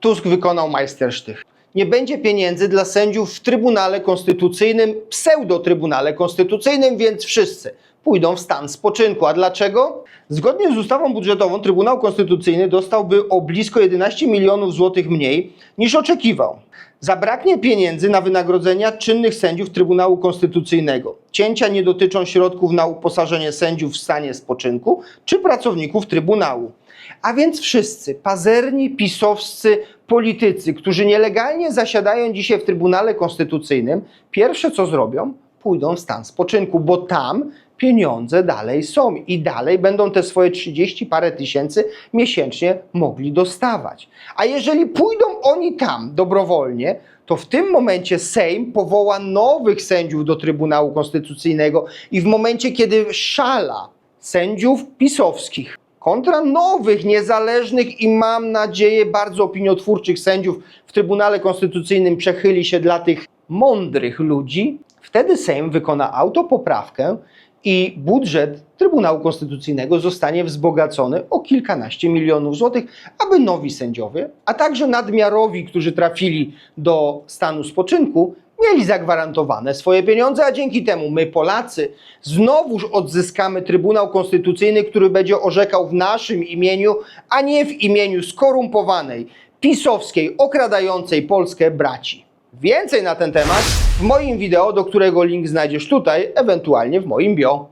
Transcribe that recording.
Tusk wykonał majstersztych. Nie będzie pieniędzy dla sędziów w Trybunale Konstytucyjnym, pseudo-Trybunale Konstytucyjnym, więc wszyscy pójdą w stan spoczynku. A dlaczego? Zgodnie z ustawą budżetową Trybunał Konstytucyjny dostałby o blisko 11 milionów złotych mniej niż oczekiwał. Zabraknie pieniędzy na wynagrodzenia czynnych sędziów Trybunału Konstytucyjnego. Cięcia nie dotyczą środków na uposażenie sędziów w stanie spoczynku czy pracowników Trybunału. A więc wszyscy pazerni, pisowscy politycy, którzy nielegalnie zasiadają dzisiaj w Trybunale Konstytucyjnym, pierwsze co zrobią, pójdą w stan spoczynku, bo tam pieniądze dalej są i dalej będą te swoje 30 parę tysięcy miesięcznie mogli dostawać. A jeżeli pójdą oni tam dobrowolnie, to w tym momencie Sejm powoła nowych sędziów do Trybunału Konstytucyjnego i w momencie, kiedy szala sędziów pisowskich kontra nowych, niezależnych i mam nadzieję bardzo opiniotwórczych sędziów w Trybunale Konstytucyjnym przechyli się dla tych mądrych ludzi, wtedy Sejm wykona autopoprawkę i budżet Trybunału Konstytucyjnego zostanie wzbogacony o kilkanaście milionów złotych, aby nowi sędziowie, a także nadmiarowi, którzy trafili do stanu spoczynku, mieli zagwarantowane swoje pieniądze, a dzięki temu my, Polacy, znowuż odzyskamy Trybunał Konstytucyjny, który będzie orzekał w naszym imieniu, a nie w imieniu skorumpowanej, pisowskiej, okradającej Polskę braci. Więcej na ten temat w moim wideo, do którego link znajdziesz tutaj, ewentualnie w moim bio.